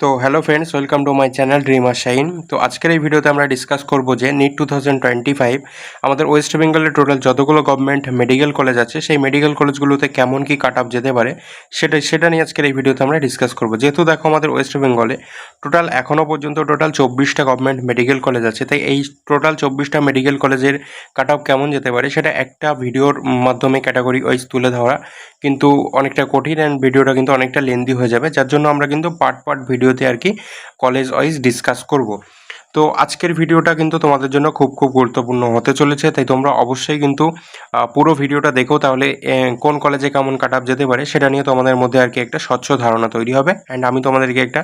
তো hello friends welcome to my channel dreamer shine তো আজকের এই ভিডিওতে আমরা ডিসকাস করব যে NEET two thousand twenty five আমাদের ওয়েস্ট বেঙ্গলের টোটাল যতগুলো গভর্নমেন্ট মেডিকেল কলেজ আছে, সেই মেডিকেল কলেজগুলোতে কেমন কি কাট যেতে পারে, সেটা সেটা নিয়ে আজকের এই ভিডিওতে আমরা ডিসকাস করব। যেহেতু দেখো আমাদের ওয়েস্ট বেঙ্গলে টোটাল এখনও পর্যন্ত টোটাল চব্বিশটা গভর্নমেন্ট মেডিকেল কলেজ আছে, তাই এই টোটাল চব্বিশটা মেডিকেল কলেজের কাট কেমন যেতে পারে, সেটা একটা ভিডিওর মাধ্যমে ক্যাটাগরি ওয়াইজ তুলে ধরা কিন্তু অনেকটা কঠিন অ্যান্ড ভিডিওটা কিন্তু অনেকটা লেন্দি হয়ে যাবে, যার জন্য আমরা কিন্তু পার্ট পার্ট ভিডিওতে আর কি কলেজ ওয়াইজ ডিসকাস করব। তো আজকের ভিডিওটা কিন্তু তোমাদের জন্য খুব খুব গুরুত্বপূর্ণ হতে চলেছে। তাই তোমরা অবশ্যই কিন্তু পুরো ভিডিওটা দেখো তাহলে কোন কলেজে কেমন কাট আপ যেতে পারে সেটা নিয়ে তোমাদের মধ্যে আর কি একটা স্বচ্ছ ধারণা তৈরি হবে। অ্যান্ড আমি তোমাদেরকে একটা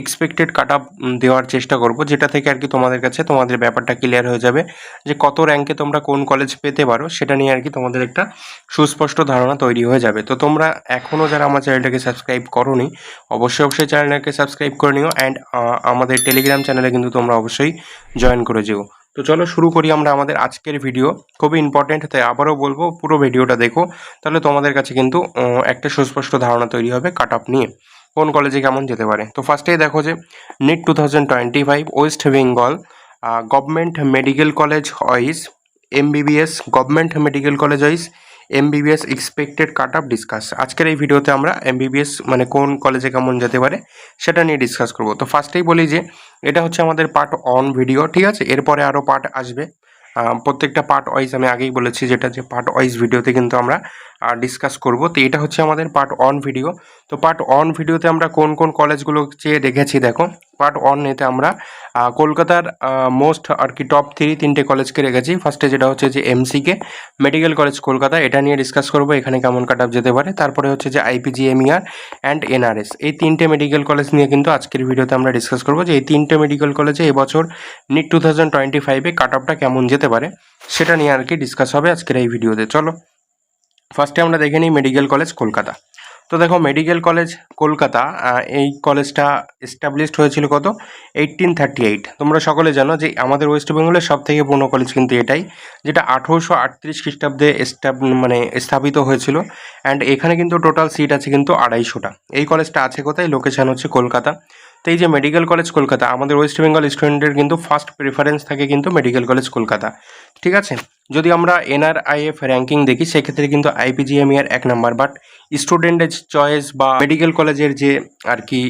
এক্সপেক্টেড কাট আপ দেওয়ার চেষ্টা করব, যেটা থেকে আর কি তোমাদের কাছে তোমাদের ব্যাপারটা ক্লিয়ার হয়ে যাবে। যে কত র্যাঙ্কে তোমরা কোন কলেজ পেতে পারো সেটা নিয়ে আর কি তোমাদের একটা সুস্পষ্ট ধারণা তৈরি হয়ে যাবে। তো তোমরা এখনও যারা আমার চ্যানেলটাকে সাবস্ক্রাইব করোনি, অবশ্যই অবশ্যই চ্যানেলটাকে সাবস্ক্রাইব করে নিও। অ্যান্ড আমাদের টেলিগ্রাম চ্যানেলে কিন্তু তোমরা অবশ্যই জয়েন করে যেও। তো চলো শুরু করি আমরা আমাদের আজকের ভিডিও খুবই ইম্পর্টেন্ট তাই আবারও বলব পুরো ভিডিওটা দেখো। তাহলে তোমাদের কাছে কিন্তু একটা সুস্পষ্ট ধারণা তৈরি হবে কাট আপ নিয়ে। কোন কলেজে কেমন যেতে পারে? তো ফার্স্টেই দেখো যে NEET two thousand twenty five West Bengal government medical college wise MBBS government medical college wise MBBS expected cut up discuss আজকের এই ভিডিওতে আমরা এমবিবিএস মানে কোন কলেজে কেমন যেতে পারে সেটা নিয়ে ডিসকাস করব। তো ফার্স্টেই বলি যে, এটা হচ্ছে আমাদের পার্ট অন ভিডিও ঠিক আছে? এরপরে আরও পার্ট আসবে। প্রত্যেকটা পার্ট ওয়াইজ আমি আগেই বলেছি যেটা যে পার্ট ওয়াইজ ভিডিওতে কিন্তু আমরা ডিসকাস করব। তো এটা হচ্ছে আমাদের পার্ট অন ভিডিও তো পার্ট অন ভিডিওতে আমরা কোন কোন কলেজগুলো চেয়ে রেখেছি দেখো। পার্ট অন এতে আমরা কলকাতার মোস্ট আর কি টপ থ্রি তিনটে কলেজকে রেখেছি। ফার্স্টে যেটা হচ্ছে যে এমসিকে মেডিকেল কলেজ কলকাতা। এটা নিয়ে ডিসকাস করব, এখানে কেমন কাট আপ যেতে পারে। তারপরে হচ্ছে যে আইপিজিএমইআর অ্যান্ড এনআরএস এই তিনটে মেডিকেল কলেজ নিয়ে কিন্তু আজকের ভিডিওতে আমরা ডিসকাস করব যে এই তিনটে মেডিকেল কলেজে এবছর নিট টু থাউজেন্ড টোয়েন্টি ফাইভে কাট আপটা কেমন যেতে পারে, সেটা নিয়ে আর কি ডিসকাস হবে আজকের এই ভিডিওতে চলো ফার্স্টে আমরা দেখে নিই মেডিকেল কলেজ কলকাতা। তো দেখো মেডিকেল কলেজ কলকাতা এই কলেজটা এস্টাবলিশড হয়েছিল কত? এইটিন থার্টি এইট তোমরা সকলে জানো যে আমাদের ওয়েস্ট বেঙ্গলের সব থেকে পুরনো কলেজ কিন্তু এটাই, যেটা আঠেরোশো আটত্রিশ খ্রিস্টাব্দে মানে স্থাপিত হয়েছিল। অ্যান্ড এখানে কিন্তু টোটাল সিট আছে কিন্তু আড়াইশোটা। এই কলেজটা আছে কোথায়? লোকেশান হচ্ছে কলকাতা। তো এই যে মেডিকেল কলেজ কলকাতা, আমাদের ওয়েস্ট বেঙ্গল স্টুডেন্টের কিন্তু ফার্স্ট প্রেফারেন্স থাকে কিন্তু মেডিকেল কলেজ কলকাতা। ঠিক আছে? যদি আমরা এনআরআইএফ র্যাঙ্কিং দেখি, সেক্ষেত্রে কিন্তু আইপিজিএমইআর এক নাম্বার বাট স্টুডেন্টের চয়েস বা মেডিকেল কলেজের যে আর কি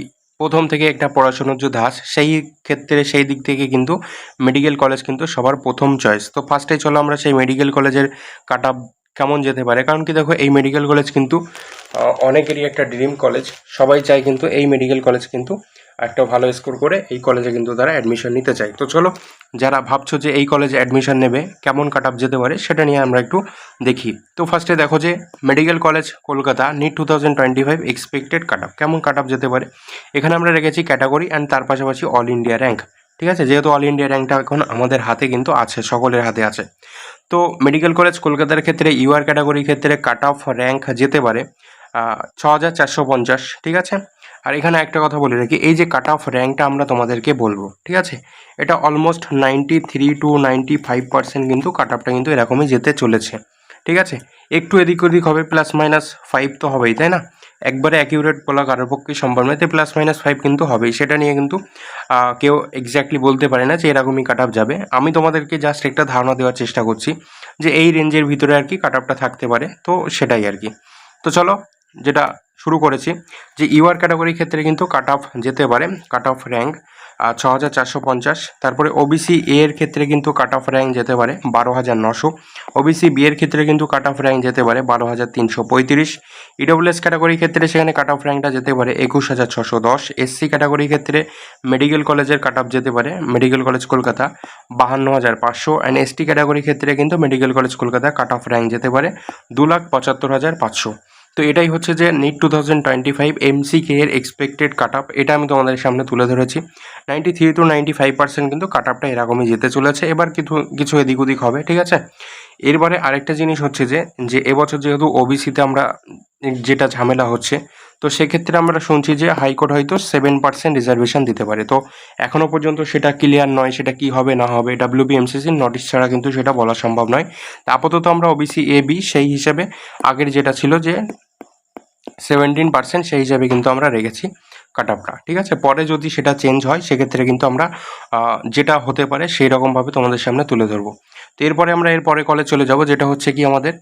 প্রথম থেকে একটা পড়াশোনার যে ধাস সেই ক্ষেত্রে সেই দিক থেকে কিন্তু মেডিকেল কলেজ কিন্তু সবার প্রথম চয়েস তো ফার্স্টে চলো আমরা সেই মেডিকেল কলেজের কাট কেমন যেতে পারে? কারণ কি দেখো, এই মেডিকেল কলেজ কিন্তু অনেকেরই একটা ড্রিম কলেজ সবাই চায় কিন্তু এই মেডিকেল কলেজ কিন্তু একটা ভালো স্কোর করে এই কলেজে কিন্তু তারা অ্যাডমিশন নিতে চায়। তো চলো, যারা ভাবছ যে এই কলেজে অ্যাডমিশন নেবে, কেমন কাট যেতে পারে সেটা নিয়ে আমরা একটু দেখি। তো ফার্স্টে দেখো যে medical college Kolkata NEET two thousand twenty five expected cut কেমন কাট যেতে পারে? এখানে আমরা রেখেছি ক্যাটাগরি অ্যান্ড তার পাশাপাশি অল ইন্ডিয়া র্যাঙ্ক ঠিক আছে? যেহেতু অল ইন্ডিয়া র্যাঙ্কটা এখন আমাদের হাতে কিন্তু আছে, সকলের হাতে আছে। তো মেডিকেল কলেজ কলকাতার ক্ষেত্রে ইউআর ক্যাটাগরির ক্ষেত্রে কাট অফ র্যাঙ্ক যেতে পারে ছ হাজার চারশো পঞ্চাশ। ঠিক আছে? আর এখানে একটা কথা বলে রাখি, এই যে কাট অফ র্যাঙ্কটা আমরা তোমাদেরকে বলব, ঠিক আছে? এটা almost ninety three to ninety five percent কিন্তু কাট অফটা কিন্তু এরকমই যেতে চলেছে, ঠিক আছে? একটু এদিক ওদিক হবে প্লাস মাইনাস ফাইভ তো হবেই, তাই না? একবারে অ্যাকিউরেট বলা কারোর পক্ষে সম্ভব নয় তো প্লাস মাইনাস ফাইভ কিন্তু হবেই। সেটা নিয়ে কিন্তু কেউ এক্স্যাক্টলি বলতে পারে না যে এরকমই কাট যাবে। আমি তোমাদেরকে জাস্ট একটা ধারণা দেওয়ার চেষ্টা করছি যে এই রেঞ্জের ভিতরে আর কি কাট থাকতে পারে, তো সেটাই আর কি। তো চলো যেটা শুরু করেছি, যে ইউআর ক্যাটাগরির ক্ষেত্রে কিন্তু কাট অফ যেতে পারে কাট অফ র্যাঙ্ক ছ হাজার চারশো পঞ্চাশ। তারপরে ওবিসি এ এর ক্ষেত্রে কিন্তু কাট অফ র্যাঙ্ক যেতে পারে বারো হাজার নশো। ওবিসি বি এর ক্ষেত্রে কিন্তু কাট অফ র্যাঙ্ক যেতে পারে বারো হাজার তিনশো পঁয়ত্রিশ। ইডব্লিউএস ক্যাটাগরির ক্ষেত্রে সেখানে কাট অফ র্যাঙ্কটা যেতে পারে একুশ হাজার ছশো দশ। এসসি ক্যাটাগরির ক্ষেত্রে মেডিকেল কলেজের কাট অফ যেতে পারে, মেডিকেল কলেজ কলকাতা বাহান্ন হাজার পাঁচশো। অ্যান্ড এসটি ক্যাটাগরির ক্ষেত্রে কিন্তু medical college Kolkata cut off rank যেতে পারে দু লাখ পঁচাত্তর হাজার পাঁচশো। তো এটাই হচ্ছে যে NEET two thousand twenty five MCK এর এক্সপেক্টেড কাট আপ এটা আমি তোমাদের সামনে তুলে ধরেছি। Ninety three to ninety five percent কিন্তু কাট আপটা এরকমই যেতে চলেছে। এবার কিছু কিছু এদিক ওদিক হবে, ঠিক আছে? এরপরে আরেকটা জিনিস হচ্ছে যে যে এবছর যেহেতু ওবিসিতে আমরা যেটা ঝামেলা হচ্ছে, তো সেক্ষেত্রে আমরা শুনছি যে হাইকোর্ট হয়তো সেভেন পার্সেন্ট রিজার্ভেশন দিতে পারে। তো এখনও পর্যন্ত সেটা ক্লিয়ার নয়, সেটা কি হবে, না হবে ডাব্লিউবিএমসিসির নোটিশ ছাড়া কিন্তু সেটা বলা সম্ভব নয়। আপাতত আমরা ওবিসি এ বি সেই হিসেবে আগের যেটা ছিল যে সেভেন্টিন পার্সেন্ট সেই হিসাবে কিন্তু আমরা রেখেছি কাট আপটা ঠিক আছে? পরে যদি সেটা চেঞ্জ হয়, সেক্ষেত্রে কিন্তু আমরা যেটা হতে পারে সেই রকমভাবে তোমাদের সামনে তুলে ধরবো। তো এরপরে আমরা এরপরে কলেজ চলে যাব, যেটা হচ্ছে কি আমাদের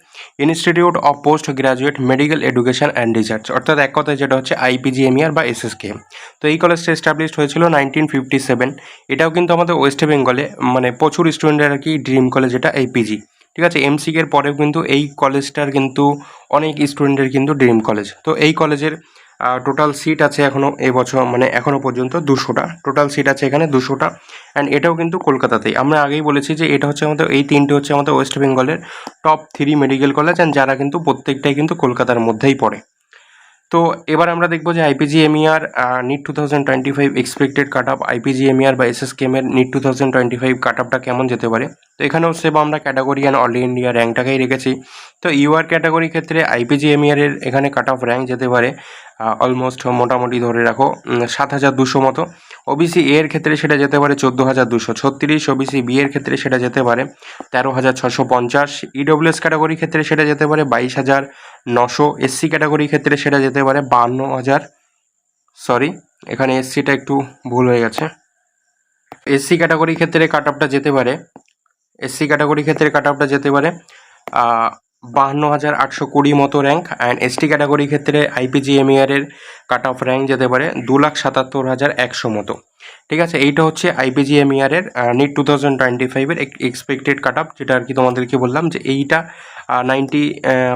institute of post graduate medical education and research অর্থাৎ এক কথায় যেটা হচ্ছে আইপিজিএমইআর বা এসএসকেএম তো এই কলেজটা এস্টাবলিশড হয়েছিল নাইনটিন ফিফটি সেভেন এটাও কিন্তু আমাদের ওয়েস্ট বেঙ্গলে মানে প্রচুর স্টুডেন্টের আর কি ড্রিম কলেজ এটা এই পিজি ঠিক আছে এমসিকের পরেও কিন্তু এই কলেজটার কিন্তু অনেক স্টুডেন্টের কিন্তু ড্রিম কলেজ। তো এই কলেজের টোটাল সিট আছে এখনও এবছর মানে এখনও পর্যন্ত দুশোটা। টোটাল সিট আছে এখানে দুশোটা। অ্যান্ড এটাও কিন্তু কলকাতাতেই। আমরা আগেই বলেছি যে এটা হচ্ছে আমাদের, এই তিনটে হচ্ছে আমাদের ওয়েস্ট বেঙ্গলের top three medical college and যারা কিন্তু প্রত্যেকটাই কিন্তু কলকাতার মধ্যেই পড়ে। তো এবার আমরা দেখব যে IPG IPGMER NEET two thousand twenty five expected cut up IPGMER বা এসএসকেএমের NEET two thousand twenty five cut আপটা কেমন যেতে পারে। তো এখানেও সেভ আমরা ক্যাটাগরি অ্যান্ড অল ইন্ডিয়া র্যাঙ্কটাকেই রেখেছি। তো ইউআর ক্যাটাগরি ক্ষেত্রে আইপিজিএমইআর এর এখানে কাট অফ র্যাঙ্ক যেতে পারে অলমোস্ট মোটামুটি ধরে রাখো সাত হাজার দুশো মতো। ওবিসি এর ক্ষেত্রে সেটা যেতে পারে চোদ্দ হাজার দুশো ছত্রিশ ওবিসি বি এর ক্ষেত্রে সেটা যেতে পারে তেরো হাজার ছশো পঞ্চাশ। ইডব্লিউএস ক্যাটাগরির ক্ষেত্রে সেটা যেতে পারে বাইশ হাজার নশো। এসসি ক্যাটাগরির ক্ষেত্রে সেটা যেতে পারে বান্ন হাজার। সরি এখানে এসসিটা একটু ভুল হয়ে গেছে। এসসি ক্যাটাগরির ক্ষেত্রে কাট অফটা যেতে পারে এসসি ক্যাটাগরি ক্ষেত্রে কাট আপটা যেতে পারে বাহান্ন হাজার আটশো কুড়ি মতো র্যাঙ্ক অ্যান্ড এসটি ক্যাটাগরি ক্ষেত্রে আইপিজিএমইআর এর কাট অফ র্যাঙ্ক যেতে পারে দু লাখ সাতাত্তর হাজার একশো মতো। ঠিক আছে, এইটা হচ্ছে আইপিজিএমইআর এর নিট টু থাউজেন্ড টোয়েন্টি ফাইভের এক্সপেক্টেড কাট অফ যেটা আর কি তোমাদেরকে বললাম যে এইটা নাইনটি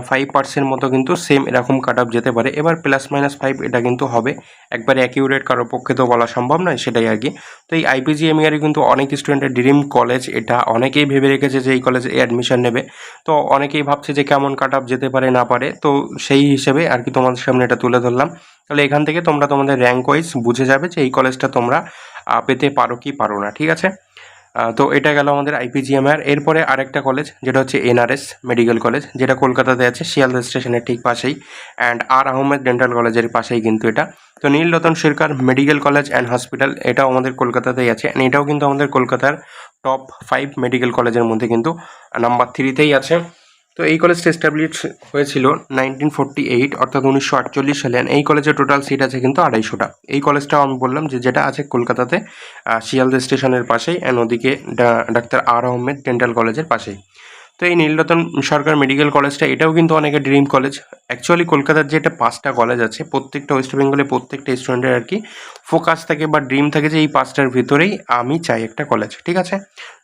ফাইভ পার্সেন্ট মতো কিন্তু সেম এরকম কাট আপ যেতে পারে। এবার প্লাস মাইনাস ফাইভ এটা কিন্তু হবে। একবারে অ্যাকিউরেট কারোর পক্ষে তো বলা সম্ভব নয়, সেটাই আর কি। তো এই আইপিজি আইপিজিএমইআর কিন্তু অনেক স্টুডেন্টের ড্রিম কলেজ এটা। অনেকেই ভেবে রেখেছে যে এই কলেজে অ্যাডমিশন নেবে। তো অনেকেই ভাবছে যে কেমন কাট আপ যেতে পারে, না পারে। তো সেই হিসেবে আর কি তোমাদের সামনে এটা তুলে ধরলাম। তাহলে এখান থেকে তোমরা তোমাদের র্যাঙ্ক ওয়াইজ বুঝে যাবে যে এই কলেজটা তোমরা পেতে পারো কি পারো না, ঠিক আছে? তো এটা গেল আমাদের আইপিজিএমআর। এরপরে আরেকটা কলেজ যেটা হচ্ছে এনআরএস মেডিকেল কলেজ যেটা কলকাতাতে আছে, শিয়ালদা স্টেশনের ঠিক পাশেই। অ্যান্ড আর আহমেদ ডেন্টাল কলেজের পাশেই কিন্তু এটা। তো Nilratan Sarkar medical college and hospital এটাও আমাদের কলকাতাতেই আছে। অ্যান্ড এটাও কিন্তু আমাদের কলকাতার টপ ফাইভ মেডিকেল কলেজের মধ্যে কিন্তু নাম্বার থ্রিতেই আছে। তো এই কলেজটা এস্টাবলিশ হয়েছিল নাইনটিন ফোরটি এইট অর্থাৎ উনিশশো আটচল্লিশ সালে। এই কলেজের টোটাল সিট আছে কিন্তু আড়াইশোটা। এই কলেজটাও আমি বললাম যে যেটা আছে কলকাতাতে শিয়ালদা স্টেশনের পাশেই অ্যান্ড ওদিকে ডাক্তার আর আহমেদ ডেন্টাল কলেজের পাশেই। তো এই নীলরতন সরকার মেডিকেল কলেজটা, এটাও কিন্তু অনেকের ড্রিম কলেজ অ্যাকচুয়ালি কলকাতার যে এটা পাঁচটা কলেজ আছে, প্রত্যেকটা ওয়েস্ট বেঙ্গলে প্রত্যেকটা স্টুডেন্টের আর কি ফোকাস থাকে বা ড্রিম থাকে যে এই পাঁচটার ভিতরেই আমি চাই একটা কলেজ ঠিক আছে?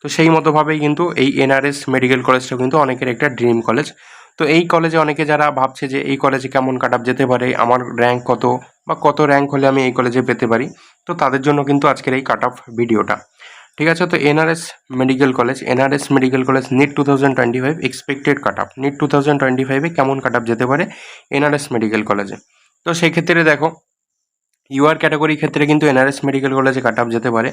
তো সেই মতোভাবেই কিন্তু এই এনআরএস মেডিকেল কলেজটা কিন্তু অনেকের একটা ড্রিম কলেজ তো এই কলেজে অনেকে যারা ভাবছে যে এই কলেজে কেমন কাট যেতে পারে, আমার র্যাঙ্ক কত বা কত র্যাঙ্ক হলে আমি এই কলেজে পেতে পারি, তো তাদের জন্য কিন্তু আজকের এই কাট অফ ভিডিওটা ঠিক আছে? তো NRS medical college NRS medical college NEET two thousand twenty five expected cut up NEET two thousand twenty ফাইভে কেমন কাট আপ যেতে পারে? এনআরএস মেডিকেল কলেজে তো সেই ক্ষেত্রে দেখো ইউআর ক্যাটাগরি ক্ষেত্রে কিন্তু এনআরএস মেডিকেল কলেজে কাট আপ যেতে পারে।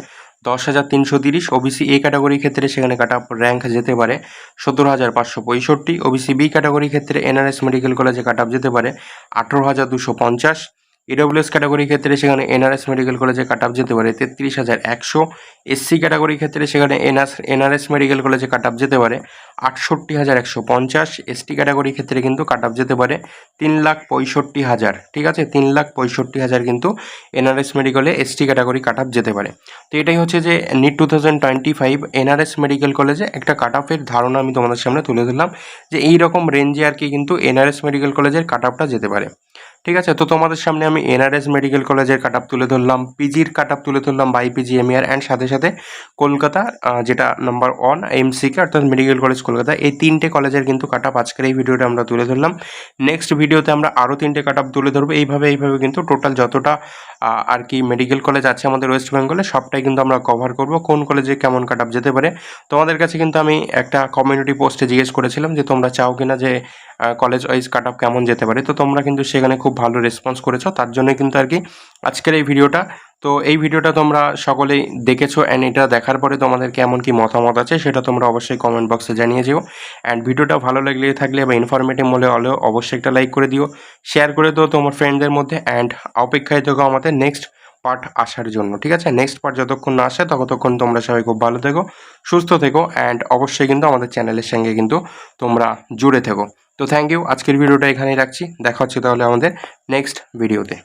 দশ হাজার তিনশো তিরিশ ওবিসি এ ক্যাটাগরির ক্ষেত্রে সেখানে কাট আপ র্যাঙ্ক যেতে পারে। সতেরো হাজার পাঁচশো পঁয়ষট্টি ওবিসি বি ক্যাটাগরি ক্ষেত্রে এনআরএস মেডিকেল কলেজে কাট আপ যেতে পারে। আঠেরো হাজার দুশো পঞ্চাশ ইডব্লিউএস ক্যাটাগরি ক্ষেত্রে সেখানে এনআরএস মেডিকেল কলেজে কাট আপ যেতে পারে, তেত্রিশ হাজার একশো এসসি ক্যাটাগরি ক্ষেত্রে সেখানে এনআস এনআরএস মেডিকেল কলেজে কাট আপ যেতে পারে, আটষট্টি হাজার একশো পঞ্চাশ এসটি ক্যাটাগরির ক্ষেত্রে কিন্তু কাট আপ যেতে পারে, তিন লাখ পঁয়ষট্টি হাজার, ঠিক আছে? তিন লাখ পঁয়ষট্টি হাজার কিন্তু এনআরএস মেডিকেলে এসটি ক্যাটাগরি কাট আপ যেতে পারে। তো এটাই হচ্ছে যে NEET two thousand twenty five NRS medical কলেজে একটা কাট আপের ধারণা আমি তোমাদের সামনে তুলে ধরলাম যে এই রকম রেঞ্জে আর কি কিন্তু এনআরএস মেডিকেল কলেজের কাট আপটা যেতে পারে। ঠিক আছে? তো তোমাদের সামনে আমি এনআরএস মেডিকেল কলেজের কাট আপ তুলে ধরলাম পিজির কাট আপ তুলে ধরলাম বাই পিজি ইয়ার অ্যান্ড সাথে সাথে কলকাতা যেটা নাম্বার ওয়ান এমসিকে অর্থাৎ মেডিকেল কলেজ কলকাতা। এই তিনটে কলেজের কিন্তু কাট আপ আজকের এই ভিডিওটা আমরা তুলে ধরলাম। নেক্সট ভিডিওতে আমরা আরও তিনটে কাট আপ তুলে ধরবো। এইভাবে এইভাবে কিন্তু টোটাল যতটা আর কি মেডিকেল কলেজ আছে আমাদের ওয়েস্ট বেঙ্গলে সবটাই কিন্তু আমরা কভার করব, কোন কলেজে কেমন কাট যেতে পারে। তোমাদের কাছে কিন্তু আমি একটা কমিউনিটি পোস্টে জিজ্ঞেস করেছিলাম যে, তোমরা চাও কিনা যে কলেজ ওয়াইজ কাট কেমন যেতে পারে? তো তোমরা কিন্তু সেখানে খুব ভালো রেসপন্স করেছ, তার জন্য কিন্তু আর কি আজকের এই ভিডিওটা তো এই ভিডিওটা তোমরা সকলেই দেখেছ অ্যান্ড এটা দেখার পরে তোমাদের কেমন কি মতামত আছে সেটা তোমরা অবশ্যই কমেন্ট বক্সে জানিয়ে যেও অ্যান্ড ভিডিওটা ভালো লাগলে থাকলে বা ইনফরমেটিভ মনে হলেও অবশ্যই একটা লাইক করে দিও। শেয়ার করে দিও তোমার ফ্রেন্ডদের মধ্যে অ্যান্ড অপেক্ষায় থেকো আমাদের নেক্সট পার্ট আসার জন্য, ঠিক আছে? নেক্সট পার্ট যতক্ষণ না আসে ততক্ষণ তোমরা সবাই খুব ভালো থেকো, সুস্থ থেকো অ্যান্ড অবশ্যই কিন্তু আমাদের চ্যানেলের সঙ্গে কিন্তু তোমরা জুড়ে থেকো। তো থ্যাংক ইউ আজকের ভিডিওটা এখানেই রাখছি। দেখা হচ্ছে তাহলে আমাদের নেক্সট ভিডিওতে